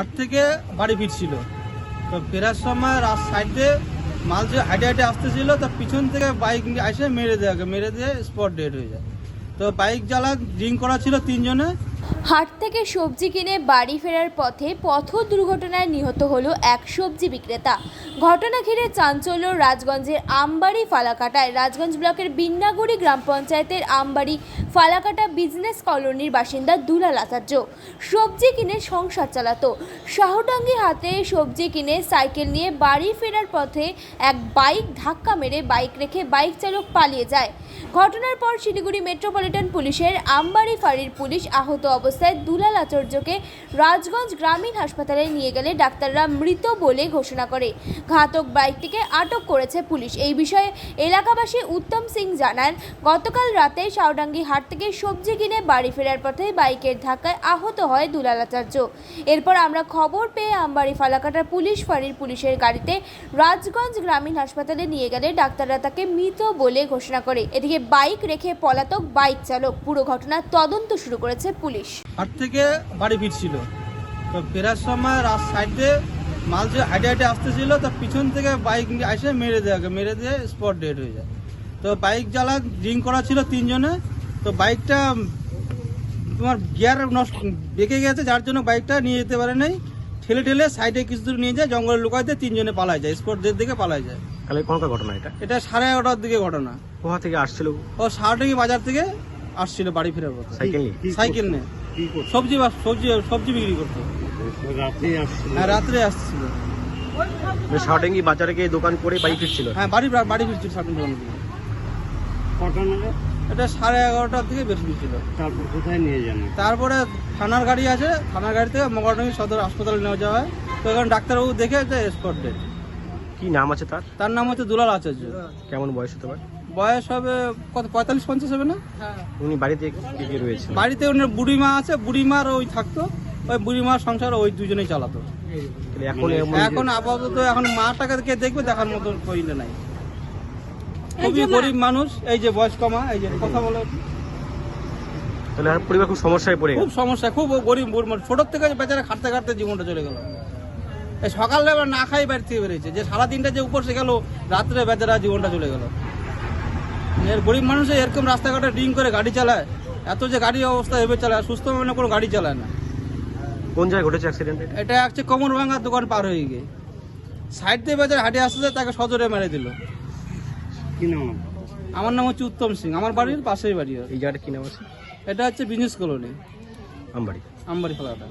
হাট থেকে বাড়ি ফিরছিল। তো ফেরার সময় রাস্তা সাইডে মাল যে হাইটে হাইটে আসতেছিল তার পিছন থেকে বাইক এসে মেরে দেয় মেরে দিয়ে স্পট ডেড হয়ে যায়। তো বাইক জ্বালা ড্রিঙ্ক করা ছিল তিনজনে। হাট থেকে সবজি কিনে বাড়ি ফেরার পথে পথ দুর্ঘটনায় নিহত হলো এক সবজি বিক্রেতা। ঘটনা ঘিরে চাঞ্চল্য রাজগঞ্জের আমবাড়ি ফালাকাটায়। রাজগঞ্জ ব্লকের বিন্নাগুড়ি গ্রাম পঞ্চায়েতের আমবাড়ি ফালাকাটা বিজনেস কলোনির বাসিন্দা দুলাল আচার্য। সবজি কিনে সংসার চালাতো। শাহডাঙ্গি হাতে সবজি কিনে সাইকেল নিয়ে বাড়ি ফেরার পথে এক বাইক ধাক্কা মেরে বাইক রেখে বাইক চালক পালিয়ে যায়। ঘটনার পর শিলিগুড়ি মেট্রোপলিটন পুলিশের আমবাড়ি ফাঁড়ির পুলিশ আহত অবস্থায় দুলাল আচার্যকে রাজগঞ্জ গ্রামীণ হাসপাতালে নিয়ে গেলে ডাক্তাররা মৃত বলে ঘোষণা করে। ঘাতক বাইকটিকে আটক করেছে পুলিশ। এই বিষয়ে এলাকাবাসী উত্তম সিং জানান, গতকাল রাতে শাওডাঙ্গি হাট থেকে সবজি কিনে বাড়ি ফেরার পথে বাইকের ধাক্কায় আহত হয় দুলাল আচার্য। এরপর আমরা খবর পেয়ে আমবাড়ি ফালাকাটার পুলিশ ফাঁড়ির পুলিশের গাড়িতে রাজগঞ্জ গ্রামীণ হাসপাতালে নিয়ে গেলে ডাক্তাররা তাকে মৃত বলে ঘোষণা করে। এদিকে বাইক রেখে পলাতক বাইক চালক। পুরো ঘটনার তদন্ত শুরু করেছে পুলিশ। হাট থেকে বাড়ি ফিরছিল। তো ফেরার সময় রাস্তা সাইডে মাল যে হাইটে হাইটে আসতেছিল তার পিছন থেকে বাইক এসে মেরে দেয় মেরে দিয়ে স্পট ডেড হয়ে যায়। তো বাইক জ্বালা ড্রিঙ্ক করা ছিল তিনজনে তো বাইকটা তোমার গিয়ার নষ্ট বেঁকে গেছে যার জন্য বাইকটা নিয়ে যেতে পারে নাই। ঠেলে ঠেলে সাইডে কিছু দূর নিয়ে যায় জঙ্গলে লুকাইতে তিনজনে পালায় যায় স্পট ডেট দিকে পালায় যায়। তাহলে কোনকার ঘটনা এটা? এটা সাড়ে এগারোটার দিকে ঘটনা। কোথা থেকে আসছিল? ও সারডাঙ্গি বাজার থেকে আসছিল বাড়ি ফেরার পথে। সাইকেল নিয়ে? সাইকেল নিয়ে। সবজি বা- সবজি সবজি বিক্রি করতো হ্যাঁ রাত্রে আসছিল। বাজারে গিয়ে দোকান করে বাড়ি ফিরছিল। হ্যাঁ বাড়ি বাড়ি ফিরছিল দোকান এটা সাড়ে এগারোটার দিকে বেশ ফিরছিল। তারপর কোথায় নিয়ে যান? তারপরে থানার গাড়ি আছে থানার গাড়ি থেকে মগরাডাঙ্গি সদর হাসপাতালে নেওয়া যাওয়া হয়। তো এখানে ডাক্তারবাবু দেখে স্পট ডেট কি নাম আছে তার? তার নাম হচ্ছে দুলাল আচার্য। কেমন বয়স হতে পারে? বয়স হবে কত পঁয়তাল্লিশ পঞ্চাশ হবে না? উনি বাড়িতে কে কে রয়েছে বাড়িতে ওনার বুড়ি মা আছে বুড়ি মার ওই থাকতো ওই বুড়ি মার সংসার ওই দুজনেই চালাতো। এখন এখন আপাতত এখন মাটাকে কে দেখবে দেখার মতো কইলে নাই। খুবই গরিব মানুষ এই যে বয়স কমা এই যে কথা বলে। তাহলে আর পরিবার খুব সমস্যায় পড়ে খুব সমস্যা খুব গরিব থেকে বেচারা খাটতে খাটতে জীবনটা চলে গেল। এই সকালে না খাই বাড়ি থেকে বেরিয়েছে। যে সারা দিনটা যে উপর সে গেল রাত্রে বেচারা জীবনটা চলে গেল। এর গরিব মানুষ এরকম রাস্তাঘাটে ড্রিঙ্ক করে গাড়ি চালায়। এত যে গাড়ি অবস্থা এভাবে চালায় সুস্থ মানে কোনো গাড়ি চালায় না। কোন জায়গায় ঘটেছে অ্যাক্সিডেন্ট এটা? হচ্ছে কমর ভাঙার দোকান পার হয়ে গিয়ে। সাইড দিয়ে বেচারা হাঁটে আসতে তাকে সজরে মেরে দিল। কি নাম আমার নাম হচ্ছে উত্তম সিং আমার বাড়ির পাশেই বাড়ি। এই জায়গাটা কি নাম আছে? এটা হচ্ছে বিজনেস কলোনি। আমবাড়ি। আমবাড়ি ফেলাটা।